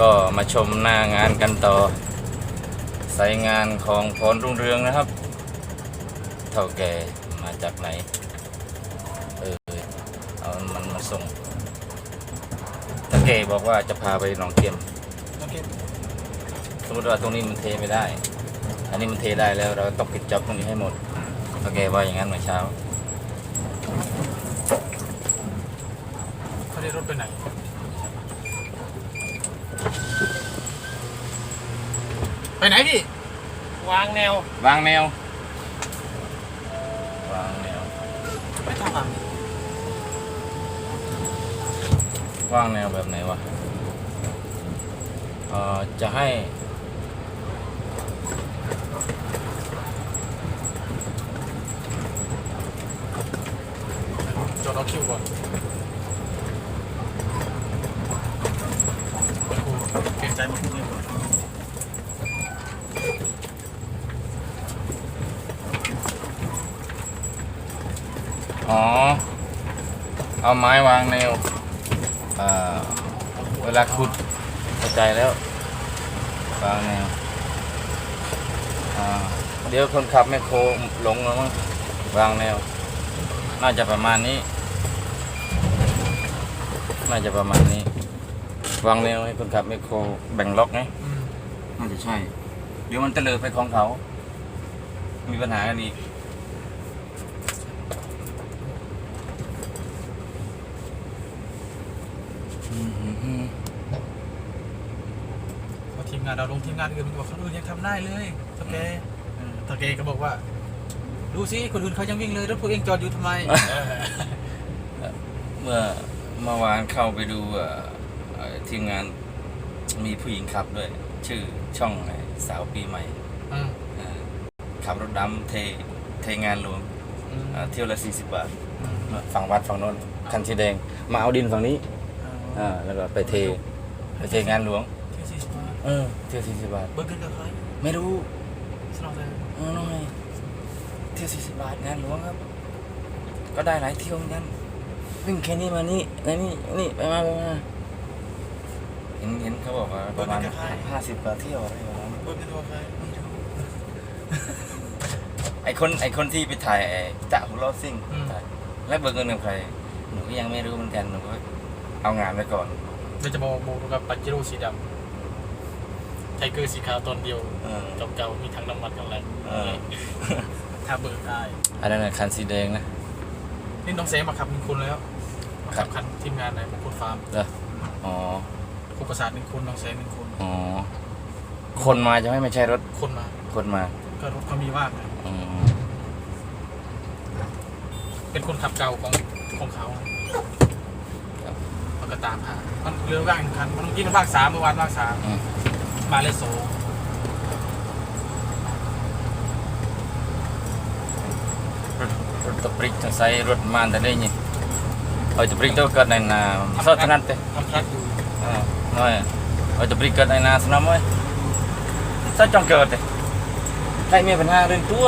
ก็มาชมหน้างานกันต่อสายงานของพรรุ่งเรืองนะครับ เท่าแก่มาจากไหน เออ เอามันมาส่งเท่าแก่บอกว่าจะพาไปหนองเกียมโอเคสมมติว่าตรงนี้มันเทไม่ได้ อันนี้มันเทได้แล้วเราต้องปิดจ็อบตรงนี้ให้หมดโอเคว่าอย่างนั้นเมื่อเช้าเขาได้รถไปไหน ไปไหนพี่ วางแนว วางแนว วางแนว ไม่ต้องอะวางแนวแบบไหนวะเอ่อจะให้ จอดเอาคิวก่อนโอ้โหเกรงใจมาพูดเลยก่อน อ๋อ เอาไม้วางแนวเอ่อเวลาขุดเข้าใจแล้ว วางแนวอ่าเดี๋ยวคนขับแมคโครหลงแล้วมั้งวางแนว น่าจะประมาณนี้ น่าจะประมาณนี้ วางแนวให้คนขับแมคโครแบ่งล็อกไงอืมน่าจะใช่ เดี๋ยวมันเตลิดไปของเขา มีปัญหากันอีก เพราะทีมงานเราลงทีมงานอื่นมันบอกคนอื่นยังทำได้เลยโอเคเออโอเคก็บอกว่า ดูสิคนอื่นเขายังวิ่งเลยรถพวกเองจอดอยู่ทำไม เมื่อเมื่อวานเข้าไปดูเอ่อเอ่อทีมงานมีผู้หญิงขับด้วย ชื่อช่องไอ้สาวปีใหม่อืมเอ่อขับรถดำเทเทงานหลวงอืมเอ่อเที่ยวละสี่สิบบาท อืมฝั่งวัดฝั่งโน้นคันสีแดง มาเอาดินฝั่งนี้ อ่าแล้วก็ไปเทไปเทงานหลวง ที่สี่สิบบาทเออเที่ยวสี่สิบบาท เบิร์กินกับใครไม่รู้สนองเลยเออน้อยเที่ยวสี่สิบบาทงานหลวงครับ ก็ได้หลายเที่ยวเหมือนกันวิ่งแค่นี้มานี่แล้วนี่นี่ไปมาไปมาเห็นเห็นเขาบอกว่าประมาณห้าสิบกว่าเที่ยวอะไรประมาณนั้นเบิร์กินกับใครไอคนไอคนที่ไปถ่ายไอ้จ่าของเราซิ่งถ่ายแล้วเบิกเงินกับใครหนูก็ยังไม่รู้เหมือนกันหนูก็ เอางานไปก่อนเดี๋ยวจะบอกโบดูกับปัจจิโร่สีดำไทเกอร์สีขาวตอนเดียวเออ เก่าๆมีทั้งน้ำมันทั้งแรงเออ ถ้าเบิกได้ อันนั้นนะคันสีแดงนะ นี่น้องเซมาขับหนึ่งคนแล้วมาครัขับบคันทีมงานไหนมงคลฟาร์มเหรออ๋อ ครูประสาทหนึ่งคนน้องเซหนึ่งคน อ๋อ คนมาจะไม่ไม่ใช่รถ คนมา คนมาก็รถเขามีว่างไงอืมเป็นคนขับเก่าของของเขามัน ก็ตามหา มันเรือว่างหนึ่งคันมันเมื่อกี้มันว่างสามเมื่อวานว่างสามอืม มาเลยโซรถรถตะปริกทั้งไซรถมานแต่ได้นี่เอาตะปริกตัวเกิดในนาสดเท่านั้นเต้ทำพลัดอยู่อ่าน้อยเอาตะปริกเกิดในนาสนามเว้ยสดจังเกิดเต้ใครมีปัญหาเรื่องตัว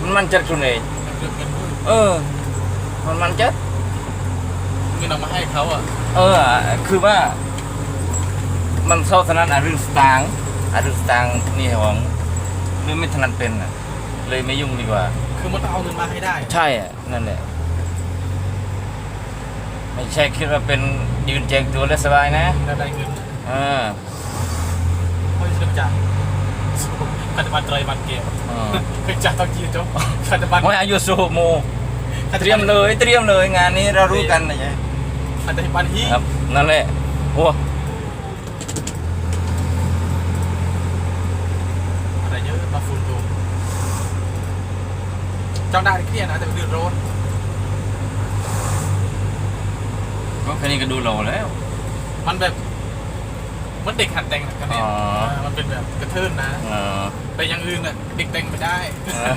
มันมันจัดคุณเองเรื่องเงินด้วยเออ มันมันจัด เงินเอามาให้เขาอะเออ คือว่า มันชอบถนัดอะเรื่องสตางค์อะเรื่องสตางค์นี่ของเรื่องไม่ถนัดเป็นอะ เลยไม่ยุ่งดีกว่า คือมันต้องเอาเงินมาให้ได้ใช่อะนั่นแหละไม่ใช่คิดว่าเป็นยืนแจกตัวแล้วสบายนะแล้วได้เงินเออไม่ใช่จ่ายคัตบันไตรบันเกมเออเคยจ่ายตอนกี่จ๊บคัตบัน ไม่อายุสูโมเตรียมเลย เตรียมเลยงานนี้เรารู้กันนะ จ๊ะคัตบันฮีครับนั่นแหละโอ้อะไรเยอะมาฟูลตัวจ้องได้เครียดนะแต่เดือดร้อนก็แค่นี้ก็ดูโลแล้ว มันแบบมันเด็กหัดแต่งกันเนี่ยอ๋อมันเป็นแบบกระเทินนะเออแต่อยังอื่นน่ะเด็กแต่งไม่ได้อ่า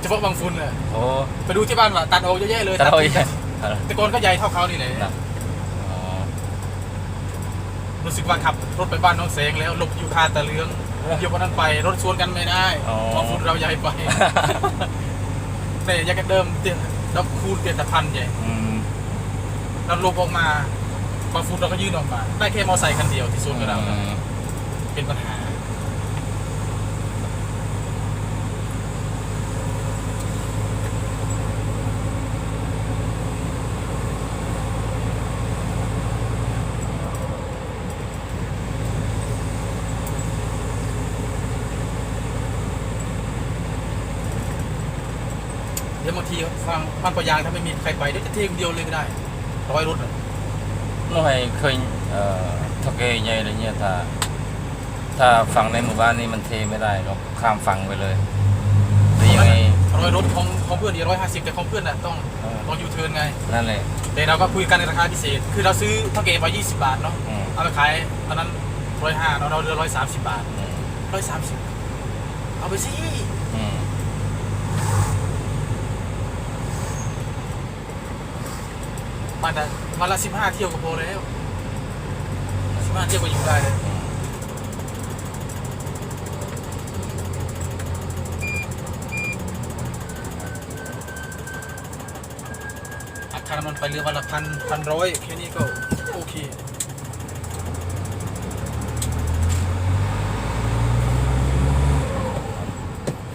เฉพาะบางฟุนน่ะโอ้ไปดูที่บ้านว่าตัดโออกเยอะแยะเลยตะโอยทิ้งแต่ก่อนก็ใหญ่เท่าเขานี่แหละนะอ๋อ รู้สึกว่าขับรถไปบ้านน้องแสงแล้วหลบอยู่คาตะเลืองเดี๋ยววันนั้นไปรถชวนกันไม่ได้อ๋อเพราะฟุนเราใหญ่ไป แต่อยังกันเดิมเตี้ยแล้วคูณเตี้ยตะพันใหญ่อืมเราลบออกมาบางฟุตเราก็ยื่นออกมา ได้แค่มอไซค์คันเดียวที่ศูนย์กับเราอืมเป็นปัญหา เดี๋ยวบางทีฟังบางปะยางถ้าไม่มีใครไปเดี๋ยวจะเทคนเดียวเลยก็ได้ร้อยรถอะ nó hay khơi thật ghê nhây là như ta ta phẳng ในหมู่บ้านนี่มันเทไม่ได้หรอกข้ามฝั่งไปเลยหรือยังไงร้อยรถของของเพื่อนดีร้อยห้าสิบแต่ของเพื่อนน่ะต้องเออต้องยูเทิร์นไง นั่นแหละแต่เราก็คุยกันในราคาพิเศษ คือเราซื้อเท่าเกมมา20บาทเนาะ อืมเอาไปขายตอนนั้นร้อยห้าเราเราเหลือร้อยสามสิบบาทอืมร้อยสามสิบเอาไปสิ อืม มาแต่มาละสิบห้าเที่ยวก็พอแล้วสิบห้าเที่ยวก็อยู่ได้เลยอืมอามันไปเรือวันละพันพันร้อยแค่นี้ก็โอเค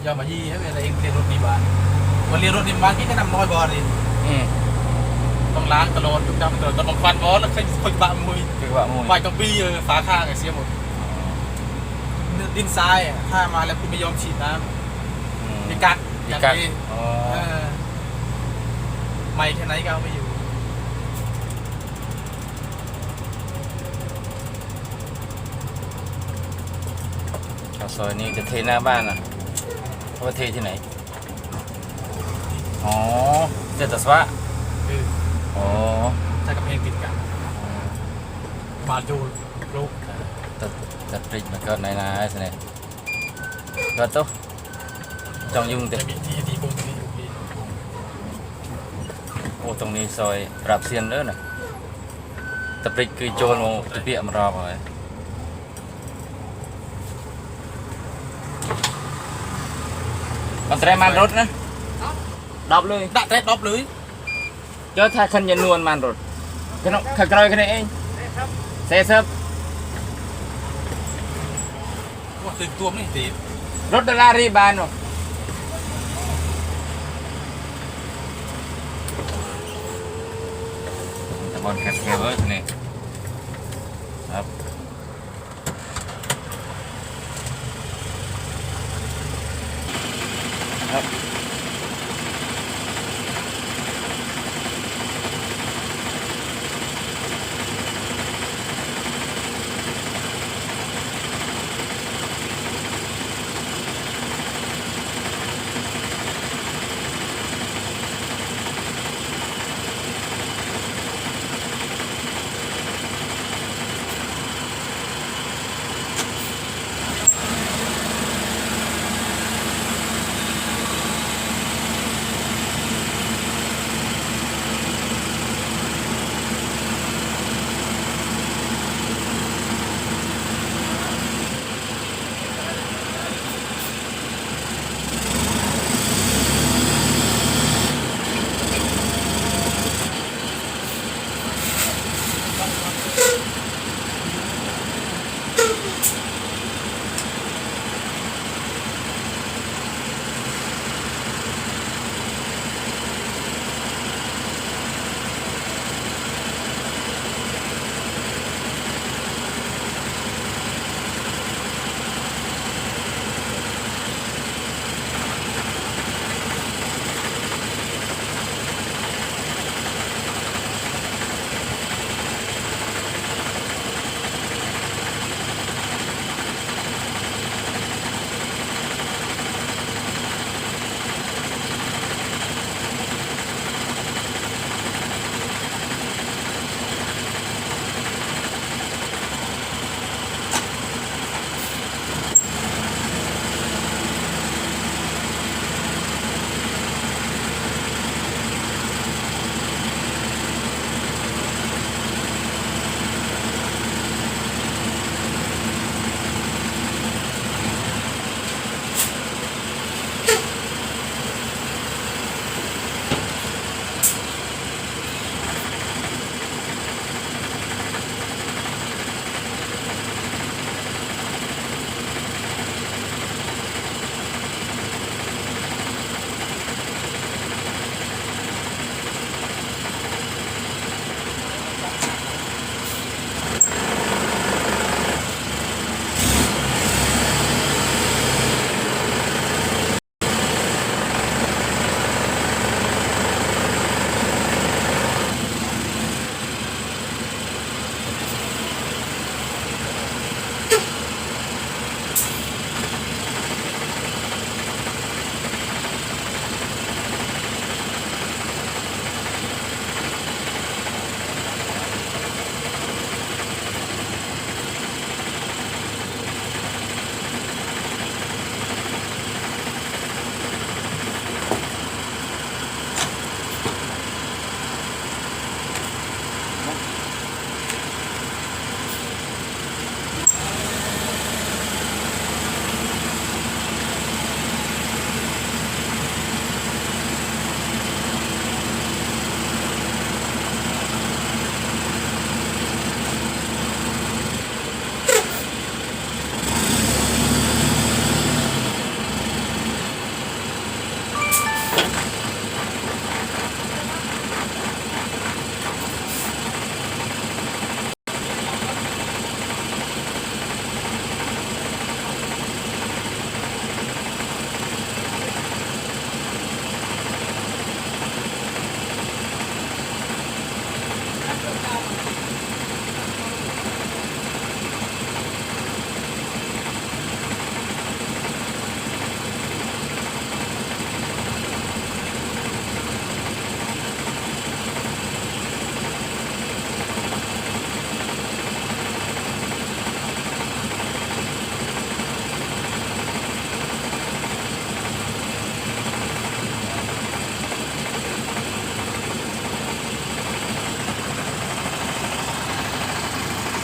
ย่ามายี่ให้อะไรเองเรียนรถดีบ้านวันเรียนรถดีบ้านที่แนะนำน้อยบอลเลยอืม ต้องล้างตลอดทุกจำตลอดตลอดควันบอสแล้วค่อยค่อยบะมือคือว่ามุ้ยไฟต้องปีเออฝาข้างไอ้เสียหมดดินทรายอะถ้ามาแล้วคุณไม่ยอมฉีดน้ำมีกัดมีอย่างกัดนี้อ๋อเออไม่แค่ไหนก็เอาไม่อยู่ข้าวซอยนี่จะเทหน้าบ้านอะเขาไปเทที่ไหน อ๋อเจตสวะคือ อ๋อ ใช้กับเพลงติดกันบาดจูลูก ตัดตัดปริกมาเกิดในนาไอ้สิเนี่ยเกิดตุ๊จองยุ่งเต็ จะมีที่ที่กงที่อยู่ที่ โอ้ตรงนี้ซอยปรับเซียนเด้อน่ะตะปริกคือโจรโมตะเปียมารอบเลยมันแตร យកថាខិនញនួនបានរត់ក្នុងខាងក្រោយគ្នាអី40គាត់ទៅទួមនេះទេរត់ដុល្លាររីបាននោះតែបងខាត់គេវិញនេះ